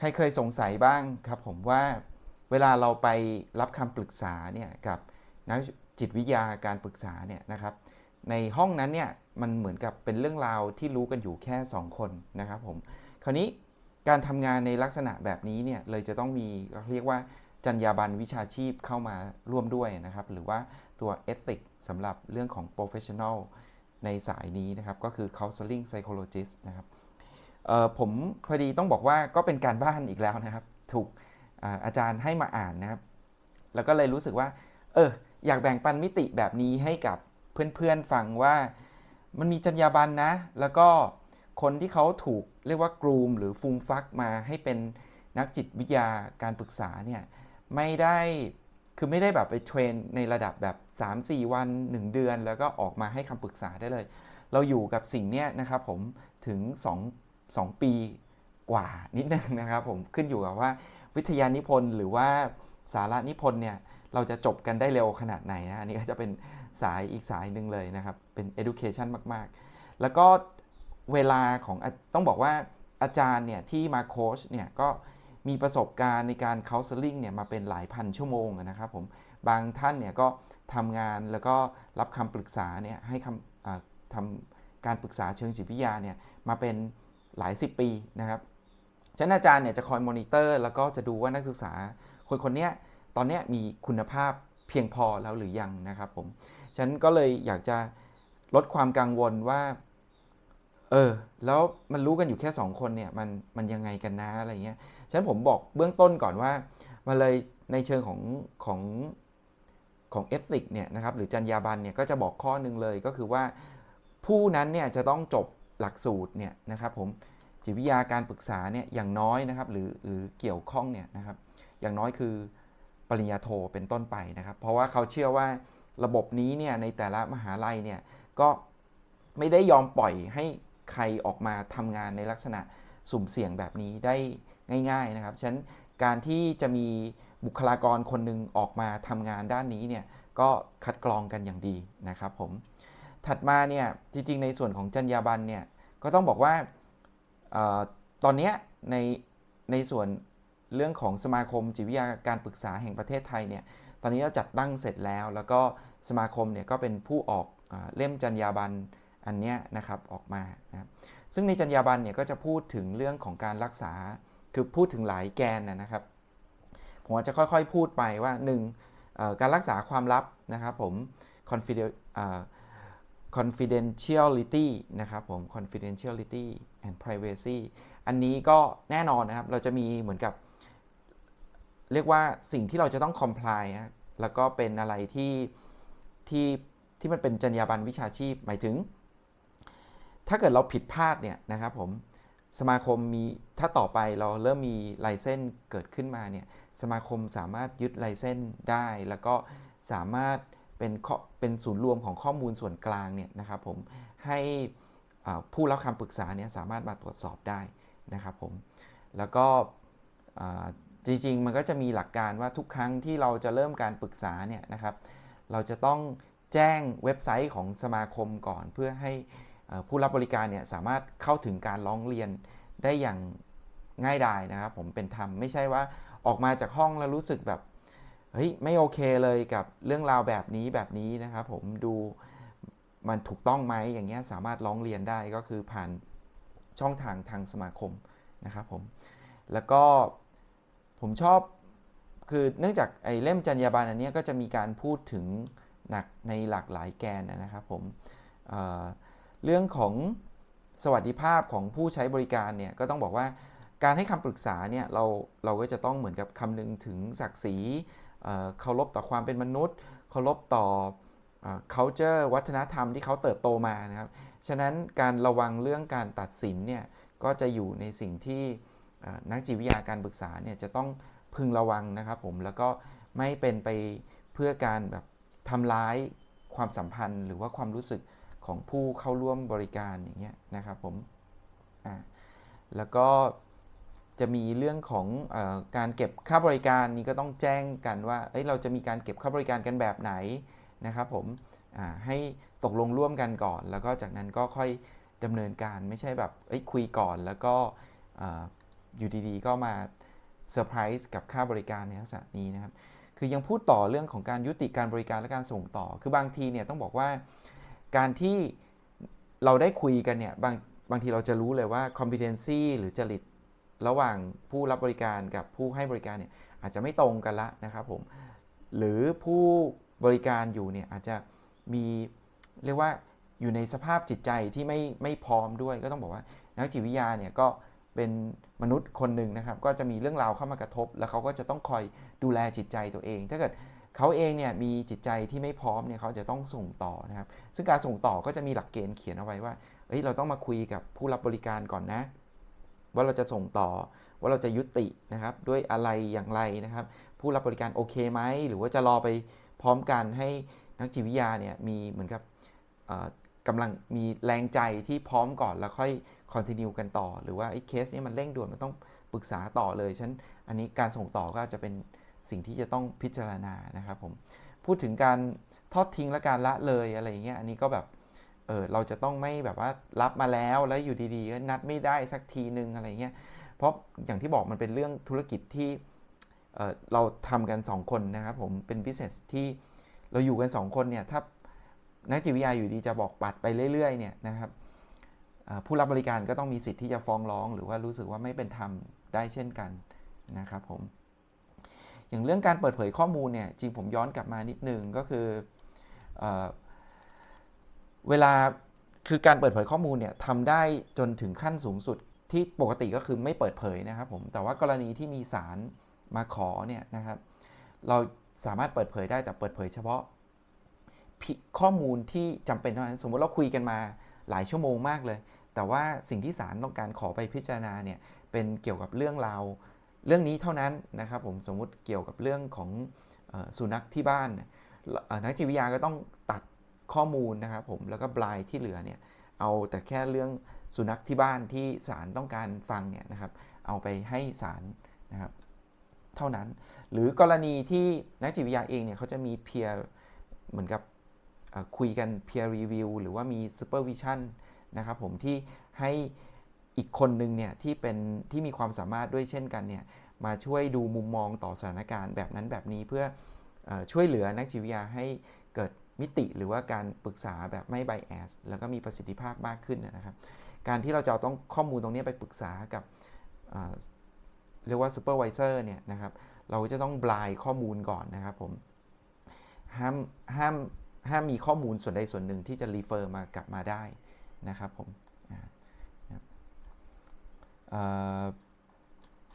ใครเคยสงสัยบ้างครับผมว่าเวลาเราไปรับคำปรึกษาเนี่ยกับนักจิตวิทยาการปรึกษาเนี่ยนะครับ ในห้องนั้นเนี่ยมันเหมือนกับเป็นเรื่องราวที่รู้กันอยู่แค่ 2 คนนะครับผมคราวนี้การทำงานในลักษณะแบบนี้เนี่ยเลยจะต้องมีเรียกว่าจรรยาบรรณวิชาชีพเข้ามาร่วมด้วยนะครับ หรือว่าตัว ethic สำหรับเรื่องของ professional ในสายนี้นะครับ ก็คือ counseling psychologist นะครับ ผมพอดีต้องบอกว่าก็เป็นการบ้านอีกแล้วนะครับ ถูกอาจารย์ให้มาอ่านนะครับ แล้วก็เลยรู้สึกว่า เออ อยากแบ่งปันมิติแบบนี้ให้กับเพื่อนๆฟังว่ามันมีจรรยาบรรณนะ แล้วก็คนที่เขาถูกเรียกว่ากรูม หรือฟูมฟักมาให้เป็นนักจิตวิทยาการปรึกษาเนี่ยไม่ได้คือไม่ได้แบบไปเทรนในระดับแบบ 3-4 วัน 1 เดือน แล้วก็ออกมาให้คำปรึกษาได้เลย เราอยู่กับสิ่งเนี้ยนะครับผมถึง 2 2 ปีกว่านิดนึงนะครับผมขึ้นอยู่กับว่าวิทยานิพนธ์หรือว่าสาระนิพนธ์เนี่ยเราจะจบกันได้เร็วขนาดไหนนะอันนี้ก็จะเป็นสายอีกสายหนึ่งเลยนะครับ เป็น education มาก ๆ แล้วก็เวลาของต้องบอกว่าอาจารย์เนี่ยที่มาโค้ชเนี่ยก็มีประสบการณ์ในการ counseling เนี่ยมาเป็นหลายพันชั่วโมงนะครับผมบางท่านเนี่ยก็ทำงานแล้วก็รับคำปรึกษาเนี่ยให้คำทำการปรึกษาเชิงจิตวิทยาเนี่ยมาเป็น หลายสิบปีนะครับฉะนั้นอาจารย์เนี่ยจะคอยมอนิเตอร์แล้วก็จะดูว่านักศึกษาคนคนเนี้ยตอนเนี้ยมีคุณภาพเพียงพอแล้วหรือยังนะครับผมฉันก็เลยอยากจะลดความกังวลว่าเออแล้วมันรู้กันอยู่แค่ 2 คนเนี่ยมันมันยังไงกันนะอะไรเงี้ยฉะนั้นผมบอกเบื้องต้นก่อนว่ามาเลยในเชิงของของของเอติกเนี่ยนะครับหรือจรรยาบรรณเนี่ยก็จะบอกข้อหนึ่งเลยก็คือว่าผู้นั้นเนี่ยจะต้องจบ หลักสูตรเนี่ยนะครับผมจิตวิทยาการปรึกษาเนี่ยอย่างน้อยนะครับหรือหรือเกี่ยวข้องเนี่ยนะครับอย่างน้อยคือปริญญาโทเป็นต้นไปนะครับ เพราะว่าเขาเชื่อว่าระบบนี้เนี่ยในแต่ละมหาลัยเนี่ยก็ไม่ได้ยอมปล่อยให้ใครออกมาทำงานในลักษณะสุ่มเสี่ยงแบบนี้ได้ง่าย ๆนะครับฉะนั้นการที่จะมีบุคลากรคนหนึ่งออกมาทำงานด้านนี้เนี่ยก็คัดกรองกันอย่างดีนะครับผม ถัดมาเนี่ยจริงๆ ในส่วนของจรรยาบรรณเนี่ยก็ต้องบอกว่าออตอนนี้ในในส่วนเรื่องของสมาคมจิตวิทยาการปรึกษาแห่งประเทศไทยเนี่ยตอนนี้เราจัดตั้งเสร็จแล้ว แล้วก็สมาคมเนี่ยก็เป็นผู้ออกเล่มจรรยาบรรณอันเนี้ยนะครับออกมานะซึ่งในจรรยาบรรณเนี่ยก็จะพูดถึงเรื่องของการรักษาคือพูดถึงหลายแกนนะครับ ผมจะค่อยๆพูดไปว่า 1. เอ่อการรักษาความลับนะครับผม confident อ่า confidentiality นะครับผม confidentiality and privacy อันนี้ก็แน่นอนนะครับ เราจะมีเหมือนกับ เรียกว่าสิ่งที่เราจะต้อง comply นะแล้วก็เป็นอะไรที่ที่ที่มันเป็นจรรยาบรรณวิชาชีพ หมายถึง ถ้าเกิดเราผิดพลาดเนี่ยนะครับผมสมาคมมีถ้าต่อไปเราเริ่มมีไลเซนส์เกิดขึ้นมาเนี่ยสมาคมสามารถยึดไลเซนส์ได้ แล้วก็สามารถ เป็นเป็นศูนย์รวมของข้อมูลส่วนกลางเนี่ยนะครับผมให้ผู้รับคำปรึกษาเนี่ยสามารถมาตรวจสอบได้นะครับผมแล้วก็จริงๆ มันก็จะมีหลักการว่าทุกครั้งที่เราจะเริ่มการปรึกษาเนี่ยนะครับ เราจะต้องแจ้งเว็บไซต์ของสมาคมก่อน เพื่อให้ผู้รับบริการเนี่ยสามารถเข้าถึงการร้องเรียนได้อย่างง่ายดายนะครับ ผมเป็นธรรมไม่ใช่ว่าออกมาจากห้องแล้วรู้สึกแบบ เฮ้ยไม่โอเคเลยกับเรื่องราวแบบนี้แบบนี้นะครับผมดูมันถูกต้องไหมอย่างเงี้ยสามารถร้องเรียนได้ก็คือผ่านช่องทางทางสมาคมนะครับผมแล้วก็ผมชอบคือเนื่องจากไอ้เล่มจรรยาบรรณอันนี้ก็จะมีการพูดถึงหนักในหลากหลายแกนนะครับผมเเรื่องของสวัสดิภาพของผู้ใช้บริการเนี่ยก็ต้องบอกว่าการให้คำปรึกษาเนี่ยเราเราก็จะต้องเหมือนกับคำนึงถึงศักดิ์ศรี เคารพต่อความเป็นมนุษย์ เคารพต่อ culture วัฒนธรรมที่เขาเติบโตมานะครับ ฉะนั้นการระวังเรื่องการตัดสินเนี่ยก็จะอยู่ในสิ่งที่นักจิตวิทยาการปรึกษาเนี่ยจะต้องพึงระวังนะครับผม แล้วก็ไม่เป็นไปเพื่อการแบบทำร้ายความสัมพันธ์ หรือว่าความรู้สึกของผู้เข้าร่วมบริการอย่างเงี้ยนะครับผมอ่าแล้วก็ จะมีเรื่องของอการเก็บค่าบริการนี่ก็ต้องแจ้งกันว่าเอ้ยเราจะมีการเก็บค่าบริการกันแบบไหนนะครับผมให้ตกลงร่วมกันก่อน แล้วก็จากนั้นก็ค่อยดำเนินการไม่ใช่แบบคุยก่อนแล้วก็ออยู่ดีๆ ก็มาเซอร์ไพรส์กับค่าบริการในลักษณะนี้นะครับ คือยังพูดต่อเรื่องของการยุติการบริการและการส่งต่อ คือบางทีเนี่ยต้องบอกว่าการที่เราได้คุยกันเนี่ยบางบางทีเราจะรู้เลยว่า competency หรือจริต ระหว่างผู้รับบริการกับผู้ให้บริการเนี่ยอาจจะไม่ตรงกันละนะครับผมหรือผู้บริการอยู่เนี่ยอาจจะมีเรียกว่าอยู่ในสภาพจิตใจที่ไม่ไม่พร้อมด้วยก็ต้องบอกว่า นักจิตวิทยาเนี่ยก็เป็นมนุษย์คนหนึ่งนะครับ ก็จะมีเรื่องราวเข้ามากระทบ แล้วเขาก็จะต้องคอยดูแลจิตใจตัวเอง ถ้าเกิดเขาเองเนี่ยมีจิตใจที่ไม่พร้อมเนี่ยเขาจะต้องส่งต่อนะครับ ซึ่งการส่งต่อก็จะมีหลักเกณฑ์เขียนเอาไว้ว่าเอ้ยเราต้องมาคุยกับผู้รับบริการก่อนนะ ว่าเราจะส่งต่อ ว่าเราจะยุตินะครับ ด้วยอะไรอย่างไรนะครับ ผู้รับบริการโอเคไหมหรือว่าจะรอไปพร้อมกันให้นักจิตวิทยาเนี่ยมีเหมือนกับกำลังมีแรงใจที่พร้อมก่อนแล้วค่อยคอนติเนียกันต่อ หรือว่าไอ้เคสนี้มันเร่งด่วนมันต้องปรึกษาต่อเลยฉันอันนี้การส่งต่อก็อาจจะเป็นสิ่งที่จะต้องพิจารณานะครับผมพูดถึงการทอดทิ้งและการละเลยอะไรเงี้ยอันนี้ก็แบบ เออเราจะต้องไม่แบบว่ารับมาแล้วแล้วอยู่ดีๆก็นัดไม่ได้สักทีนึงอะไรเงี้ยเพราะอย่างที่บอกมันเป็นเรื่องธุรกิจที่เเราทำกัน 2 คนนะครับผมเป็น business ที่เราอยู่กัน 2 คนเนี่ยถ้านักจิตวิทยาอยู่ดีจะบอกปัดไปเรื่อยๆเนี่ยนะครับผู้รับบริการก็ต้องมีสิทธิ์ที่จะฟ้องร้อง หรือว่ารู้สึกว่าไม่เป็นธรรมได้เช่นกันนะครับผมอย่างเรื่องการเปิดเผยข้อมูลเนี่ยจริงผมย้อนกลับมานิดนึงก็คืออ เวลาคือการเปิดเผยข้อมูลเนี่ยทำได้จนถึงขั้นสูงสุดที่ปกติก็คือไม่เปิดเผยนะครับผมแต่ว่ากรณีที่มีสารมาขอเนี่ยนะครับ เราสามารถเปิดเผยได้แต่เปิดเผยเฉพาะข้อมูลที่จำเป็นเท่านั้นสมมติเราคุยกันมาหลายชั่วโมงมากเลย แต่ว่าสิ่งที่ศาลต้องการขอไปพิจารณาเนี่ยเป็นเกี่ยวกับเรื่องราวเรื่องนี้เท่านั้นนะครับผมสมมุติเกี่ยวกับเรื่องของออสุนัขที่บ้านนักจิตวิทยาก็ต้องตัด ข้อมูลนะครับผมแล้วก็บลายที่เหลือเนี่ยเอาแต่แค่เรื่องสุนัขที่บ้านที่ศาลต้องการฟังเนี่ยนะครับเอาไปให้ศาลนะครับเท่านั้น หรือกรณีที่นักจิตวิทยาเองเนี่ยเขาจะมี peer เหมือนกับคุยกัน peer review หรือว่ามี supervision นะครับผมที่ให้อีกคนหนึ่งเนี่ยที่เป็นที่มีความสามารถด้วยเช่นกันเนี่ยมาช่วยดูมุมมองต่อสถานการณ์แบบนั้นแบบนี้เพื่ออช่วยเหลือนักจิตวิทยาให้เกิดมิติหรือว่าการปรึกษาแบบไม่ bias แล้วก็มีประสิทธิภาพมากขึ้นนะครับ การที่เราจะต้องข้อมูลตรงนี้ไปปรึกษากับเรียกว่า supervisor เนี่ยนะครับ เราจะต้องบลายข้อมูลก่อนนะครับผม ห้ามห้ามห้ามมีข้อมูลส่วนใดส่วนหนึ่งที่จะรีเฟอร์มากลับมาได้นะครับผม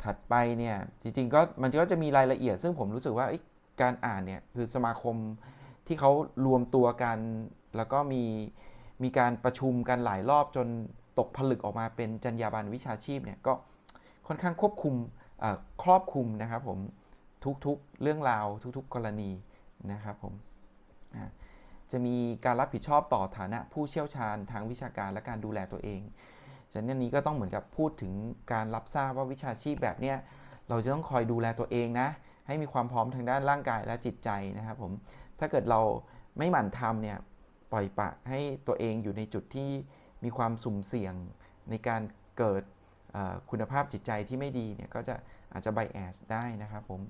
ถัดไปเนี่ยจริงๆก็มันก็จะมีรายละเอียด ซึ่งผมรู้สึกว่าการอ่านเนี่ยคือสมาคม ที่เขารวมตัวกัน แล้วก็มีมีการประชุมกันหลายรอบจนตกผลึกออกมาเป็นจรรยาบรรณวิชาชีพเนี่ยก็ค่อนข้างควบคุมครอบคลุมนะครับผมทุกๆเรื่องราวทุกๆ กรณีนะครับผมจะมีการรับผิดชอบต่อฐานะผู้เชี่ยวชาญทางวิชาการและการดูแลตัวเอง ฉะนั้นนี้ก็ต้องเหมือนกับพูดถึงการรับทราบว่าวิชาชีพแบบเนี้ยเราจะต้องคอยดูแลตัวเองนะ ให้มีความพร้อมทางด้านร่างกายและจิตใจนะครับผม ถ้าเกิดเราไม่หมั่นทำเนี่ยปล่อยปะให้ตัวเองอยู่ในจุดที่มีความสุ่มเสี่ยงในการเกิดคุณภาพจิตใจที่ไม่ดีเนี่ยก็จะอาจจะ bias ได้นะครับผม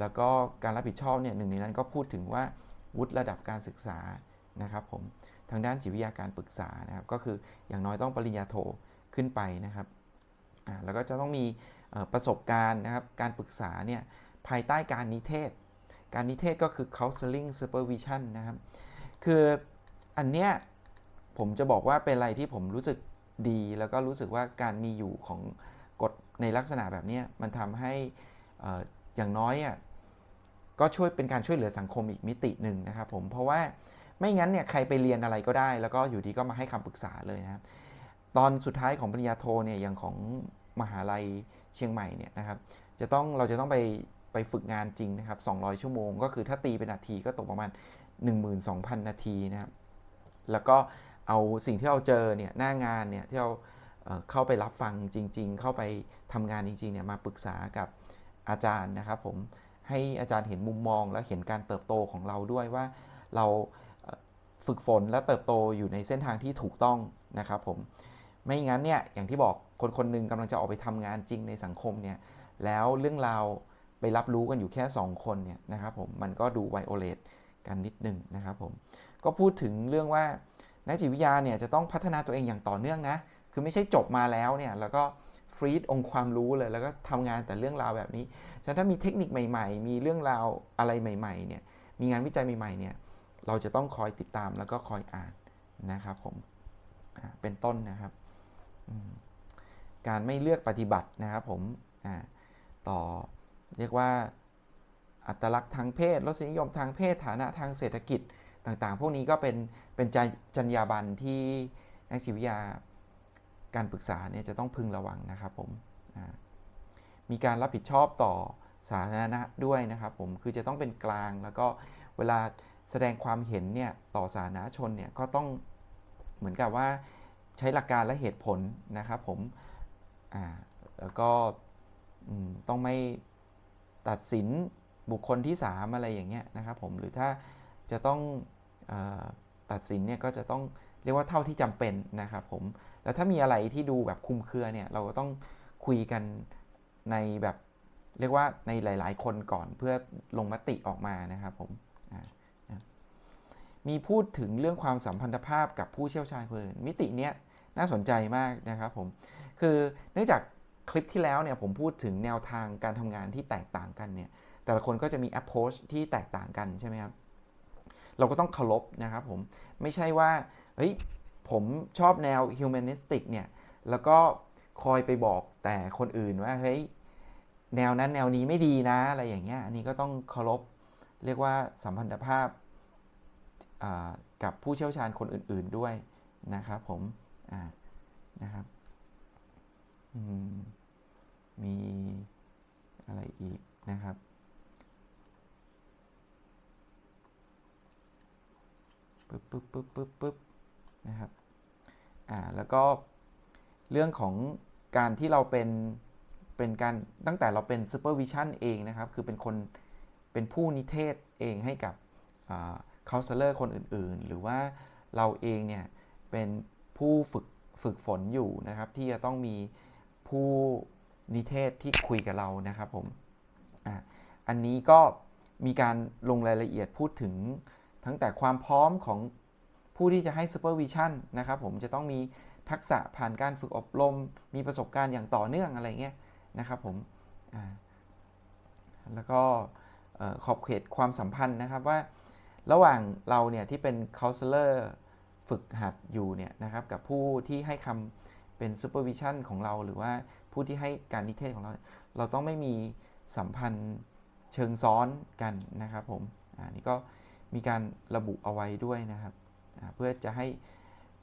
แล้วก็การรับผิดชอบเนี่ยหนึ่งในนั้นก็พูดถึงว่าวุฒิระดับการศึกษานะครับผมทางด้านจิตวิทยาการปรึกษานะครับก็คืออย่างน้อยต้องปริญญาโทขึ้นไปนะครับแล้วก็จะต้องมีประสบการณ์นะครับการปรึกษาเนี่ยภายใต้การนิเทศ การนิเทศก็คือ counseling supervision นะครับ คืออันเนี้ยผมจะบอกว่าเป็นอะไรที่ผมรู้สึกดี แล้วก็รู้สึกว่าการมีอยู่ของกฎในลักษณะแบบเนี้ยมันทำให้อออย่างน้อยอะก็ช่วยเป็นการช่วยเหลือสังคมอีกมิติหนึ่งนะครับผมเพราะว่าไม่งั้นเนี่ยใครไปเรียนอะไรก็ได้ แล้วก็อยู่ดีก็มาให้คำปรึกษาเลยนะครับตอนสุดท้ายของปริญญาโทเนี่ยอย่างของมหาลัยเชียงใหม่เนี่ยนะครับจะต้องเราจะต้องไป ไปฝึกงานจริงนะครับ 200 ชั่วโมง ก็คือถ้าตีเป็นนาทีก็ตกประมาณ 12,000 นาทีนะครับ แล้วก็เอาสิ่งที่เราเจอเนี่ยหน้างานเนี่ยที่เราเเข้าไปรับฟังจริง ๆ เข้าไปทำงานจริงๆเนี่ยมาปรึกษากับอาจารย์นะครับผมให้อาจารย์เห็นมุมมองและเห็นการเติบโตของเราด้วยว่าเราฝึกฝนและเติบโตอยู่ในเส้นทางที่ถูกต้องนะครับผมไม่งั้นเนี่ยอย่างที่บอกคนคนหนึ่งกำลังจะออกไปทำงานจริงในสังคมเนี่ยแล้วเรื่องราว ไปรับรู้กันอยู่แค่ 2 คนเนี่ยนะครับผมมันก็ดูไวโอเลตกันนิดหนึ่งนะครับผมก็พูดถึงเรื่องว่านักจิตวิทยาเนี่ยจะต้องพัฒนาตัวเองอย่างต่อเนื่องนะคือไม่ใช่จบมาแล้วเนี่ยแล้วก็ฟรีดองค์ความรู้เลย แล้วก็ทำงานแต่เรื่องราวแบบนี้ฉะนั้นถ้ามีเทคนิคใหม่ ๆ มีเรื่องราวอะไรใหม่ๆเนี่ยมีงานวิจัยใหม่ๆเนี่ยเราจะต้องคอยติดตามแล้วก็คอยอ่านนะครับผมเป็นต้นนะครับ การไม่เลือกปฏิบัตินะครับผมต่อ เรียกว่าอัตลักษณ์ทางเพศรสนิยมทางเพศฐานะทางเศรษฐกิจต่างๆ พวกนี้ก็เป็นเป็นจรรจรรยาบรรณที่นักจิตวิทยาการปรึกษาเนี่ยจะต้องพึงระวังนะครับผมมีการรับผิดชอบต่อสาธารณะด้วยนะครับผมคือจะต้องเป็นกลางแล้วก็เวลาแสดงความเห็นเนี่ยต่อสาธารณชนเนี่ยก็ต้องเหมือนกับว่าใช้หลักการและเหตุผลนะครับผมแล้วก็ต้องไม่ ตัดสินบุคคลที่ 3 อะไรอย่างเงี้ยนะครับผมหรือถ้าจะต้องออตัดสินเนี่ยก็จะต้องเรียกว่าเท่าที่จำเป็นนะครับผมแล้วถ้ามีอะไรที่ดูแบบคุมเครือเนี่ยเราก็ต้องคุยกันในแบบเรียกว่าในหลาย ๆ คนก่อนเพื่อลงมติออกมานะครับผมมีพูดถึงเรื่องความสัมพันธภาพกับผู้เชี่ยวชาญคนอื่นมิติเนี้ยน่าสนใจมากนะครับผมคือเนื่องจาก คลิปที่แล้วเนี่ยผมพูดถึงแนวทางการทำงานที่แตกต่างกันเนี่ยแต่ละคนก็จะมี approach ที่แตกต่างกันใช่ไหมครับ เราก็ต้องเคารพนะครับผม ไม่ใช่ว่าเฮ้ยผมชอบแนว humanistic เนี่ยแล้วก็คอยไปบอกแต่คนอื่นว่าเฮ้ยแนวนั้นแนวนี้ไม่ดีนะอะไรอย่างเงี้ยอันนี้ก็ต้องเคารพเรียกว่าสัมพันธภาพกับผู้เชี่ยวชาญคนอื่น ๆด้วยนะครับผมอ่านะครับ มีอะไรอีกนะครับ ปึ๊บปึ๊บปึ๊บปึ๊บปึ๊บนะครับ อ่า แล้วก็เรื่องของการที่เราเป็น เป็นการตั้งแต่เราเป็น supervision เองนะครับ คือเป็นคนเป็นผู้นิเทศเองให้กับคา u เซอร์คนอื่นๆ หรือว่าเราเองเนี่ย เป็นผู้ฝึกฝึกฝนอยู่นะครับ ที่จะต้องมี ผู้นิเทศที่คุยกับเรานะครับผมออันนี้ก็มีการลงรายละเอียดพูดถึงทั้งแต่ความพร้อมของผู้ที่จะให้ supervision นะครับผมจะต้องมีทักษะผ่านการฝึกอบรม มีประสบการณ์อย่างต่อเนื่องอะไรเงี้ยนะครับผมแล้วก็ขอบเขตความสัมพันธ์นะครับว่าระหว่างเราเนี่ยที่เป็น counselor ฝึกหัดอยู่เนี่ยนะครับกับผู้ที่ให้คำ เป็น supervision ของเราหรือว่าผู้ที่ให้การนิเทศของเรา เราต้องไม่มีสัมพันธ์เชิงซ้อนกันนะครับผมอันนี้ก็มีการระบุเอาไว้ด้วยนะครับ เพื่อจะให้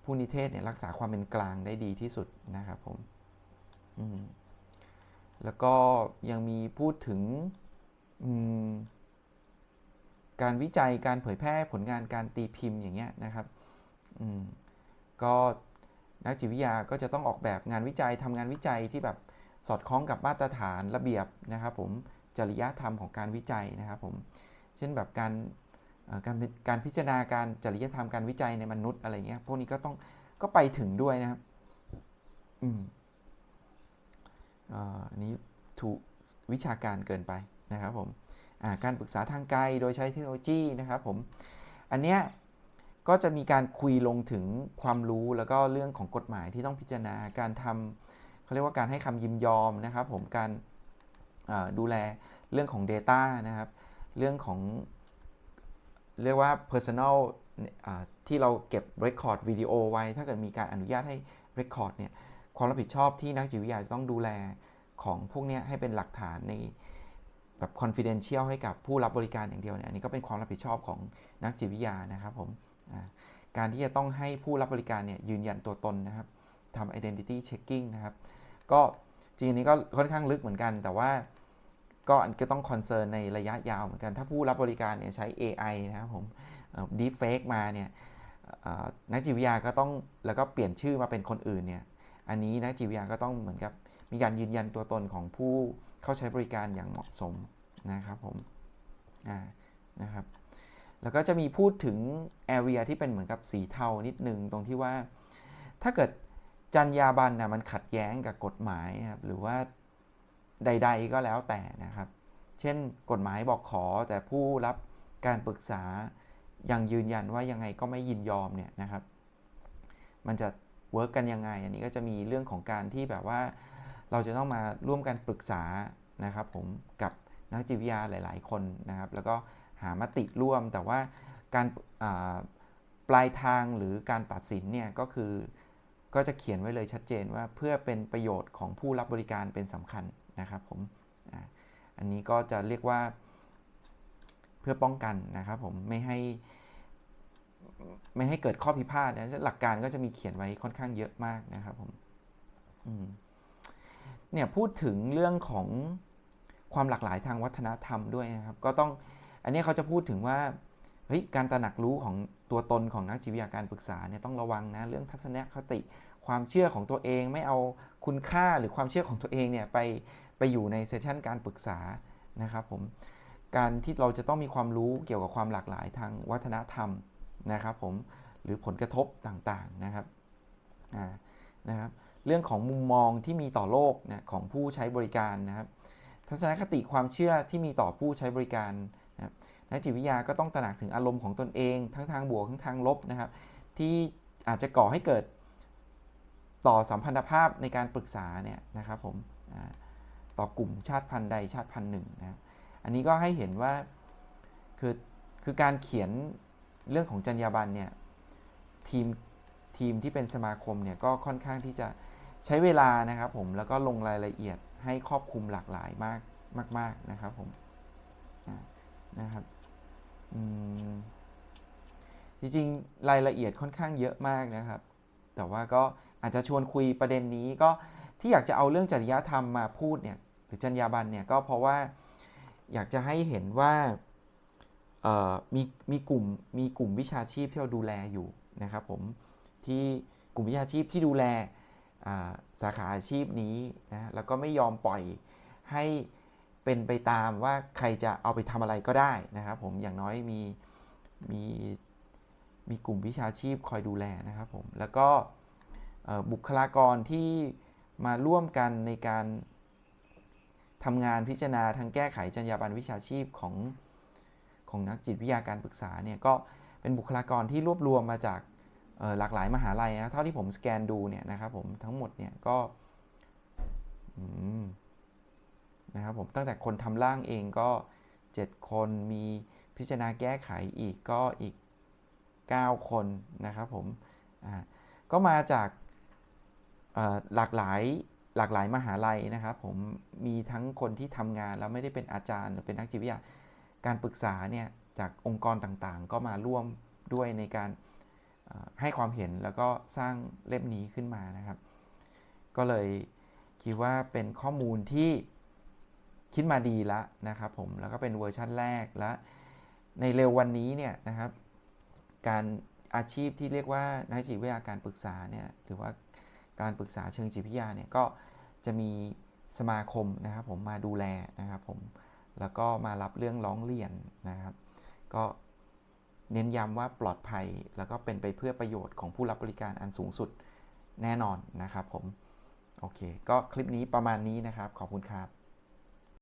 ผู้นิเทศเนี่ยรักษาความเป็นกลางได้ดีที่สุดนะครับผมมแล้วก็ยังมีพูดถึงการวิจัยการเผยแพร่ผลงานการตีพิมพ์อย่างเงี้ยนะครับก็ นักจิตวิทยาก็จะต้องออกแบบงานวิจัยทำงานวิจัยที่แบบสอดคล้องกับมาตรฐานระเบียบนะครับผมจริยธรรมของการวิจัยนะครับผมเช่นแบบการการพิการพิจารณาการจริยธรรมการวิจัยในมนุษย์อะไรเงี้ยพวกนี้ก็ต้องก็ไปถึงด้วยนะครับอืมอันนี้ถูกวิชาการเกินไปนะครับผมการปรึกษาทางไกลโดยใช้เทคโนโลยีนะครับผมอันเนี้ย ก็จะมีการคุยลงถึงความรู้แล้วก็เรื่องของกฎหมายที่ต้องพิจารณาการทำเขาเรียกว่าการให้คำยินยอมนะครับ ผมการดูแลเรื่องของ Data นะครับ เรื่องของเรียกว่า personal ที่เราเก็บ record วิดีโอไว้ ถ้าเกิดมีการอนุญาตให้ record เนี่ยความรับผิดชอบที่นักจิตวิทยาจะต้องดูแลของพวกนี้ให้เป็นหลักฐานในแบบ confidential ให้กับผู้รับบริการอย่างเดียวเนี่ยอันนี้ก็เป็นความรับผิดชอบของนักจิตวิทยานะครับผม การที่จะต้องให้ผู้รับบริการเนี่ยยืนยันตัวตนนะครับทำ identity checking นะครับ ก็จริงๆอันนี้ก็ค่อนข้างลึกเหมือนกัน แต่ว่าก็อันก็ต้องคอนเซิร์นในระยะยาวเหมือนกัน ถ้าผู้รับบริการเนี่ยใช้ AI นะครับผมดีเฟกมาเนี่ยนักจิตวิทยาก็ต้องแล้วก็เปลี่ยนชื่อมาเป็นคนอื่นเนี่ยอันนี้นักจิตวิทยาก็ต้องเหมือนกับมีการยืนยันตัวตนของผู้เข้าใช้บริการอย่างเหมาะสมนะครับผมอ่านะครับ แล้วก็จะมีพูดถึง area ที่เป็นเหมือนกับสีเทานิดนึงตรงที่ว่า ถ้าเกิดจรรยาบรรณนะมันขัดแย้งกับกฎหมายครับหรือว่าใด ๆ ก็แล้วแต่นะครับ เช่นกฎหมายบอกขอแต่ผู้รับการปรึกษายังยืนยันว่ายังไงก็ไม่ยินยอมเนี่ยนะครับ มันจะเวิร์กกันยังไง อันนี้ก็จะมีเรื่องของการที่แบบว่าเราจะต้องมาร่วมกันปรึกษานะครับผมกับนักจิตวิทยาหลาย ๆ คนนะครับ แล้วก็ หามติร่วม แต่ว่าการปลายทางหรือการตัดสินเนี่ยก็คือก็จะเขียนไว้เลยชัดเจนว่าเพื่อเป็นประโยชน์ของผู้รับบริการเป็นสำคัญนะครับผมอันนี้ก็จะเรียกว่าเพื่อป้องกันนะครับผมไม่ให้ไม่ให้เกิดข้อพิพาทนะหลักการก็จะมีเขียนไว้ค่อนข้างเยอะมากนะครับผมมเนี่ยพูดถึงเรื่องของความหลากหลายทางวัฒนธรรมด้วยนะครับ ก็ต้อง อันนี้เขาจะพูดถึงว่าเฮ้ยการตระหนักรู้ของตัวตนของนักจิตวิทยาการปรึกษาเนี่ยต้องระวังนะเรื่องทัศนคติความเชื่อของตัวเองไม่เอาคุณค่าหรือความเชื่อของตัวเองเนี่ยไปไปอยู่ในเซสชันการปรึกษานะครับผมการที่เราจะต้องมีความรู้เกี่ยวกับความหลากหลายทางวัฒนธรรมนะครับผมหรือผลกระทบต่างๆนะครับนะครับ เรื่องของมุมมองที่มีต่อโลกนะของผู้ใช้บริการนะครับ ทัศนคติความเชื่อที่มีต่อผู้ใช้บริการ นะครับนักจิตวิทยาก็ต้องตระหนักถึงอารมณ์ของตนเอง ทั้งทางบวกทั้งทางลบนะครับ ที่อาจจะก่อให้เกิดต่อสัมพันธภาพในการปรึกษาเนี่ยนะครับผมต่อกลุ่มชาติพันธุ์ใดชาติพันธุ์หนึ่งนะครับอันนี้ก็ให้เห็นว่าคือคือการเขียนเรื่องของจรรยาบรรณเนี่ยทีมทีมที่เป็นสมาคมเนี่ยก็ค่อนข้างที่จะใช้เวลานะครับผมแล้วก็ลงรายละเอียดให้ครอบคลุมหลากหลายมากมากๆนะครับผมอ่า นะครับจริงๆ รายละเอียดค่อนข้างเยอะมากนะครับ แต่ว่าก็อาจจะชวนคุยประเด็นนี้ก็ที่อยากจะเอาเรื่องจริยธรรมมาพูดเนี่ยหรือจรรยาบรรณเนี่ยก็เพราะว่าอยากจะให้เห็นว่ามีมีกลุ่มมีกลุ่มวิชาชีพที่เราดูแลอยู่นะครับผมที่กลุ่มวิชาชีพที่ดูแลสาขาอาชีพนี้นะแล้วก็ไม่ยอมปล่อยให้ เป็นไปตามว่าใครจะเอาไปทำอะไรก็ได้นะครับ ผมอย่างน้อยมีมีมีกลุ่มวิชาชีพคอยดูแลนะครับผมแล้วก็บุคลากรที่มาร่วมกันในการทำงานพิจารณาทางแก้ไขจรรยาบรรณวิชาชีพของของนักจิตวิทยาการปรึกษาเนี่ยก็เป็นบุคลากรที่รวบรวมมาจากหลากหลายมหาลัยนะเท่าที่ผมสแกนดูเนี่ยนะครับผมทั้งหมดเนี่ยก็อืม นะครับผมตั้งแต่คนทำร่างเองก็ 7 คนมีพิจารณาแก้ไขอีกก็อีก 9 คนนะครับผมก็มาจากหลากหลายหลากหลายมหาลัยนะครับผมมีทั้งคนที่ทำงานแล้วไม่ได้เป็นอาจารย์หรือเป็นนักจิตวิทยาการปรึกษาเนี่ยจากองค์กรต่างๆ ก็มาร่วมด้วยในการให้ความเห็นแล้วก็สร้างเล่มนี้ขึ้นมานะครับ ก็เลยคิดว่าเป็นข้อมูลที่ คิดมาดีแล้วนะครับผมแล้วก็เป็นเวอร์ชั่นแรกและในเร็ววันนี้เนี่ยนะครับ การอาชีพที่เรียกว่านักจิตวิทยาการปรึกษาเนี่ยหรือว่าการปรึกษาเชิงจิตวิทยาเนี่ยก็จะมีสมาคมนะครับผมมาดูแลนะครับผมแล้วก็มารับเรื่องร้องเรียนนะครับ ก็เน้นย้ำว่าปลอดภัย แล้วก็เป็นไปเพื่อประโยชน์ของผู้รับบริการอันสูงสุดแน่นอนนะครับผม โอเค ก็คลิปนี้ประมาณนี้นะครับ ขอบคุณครับ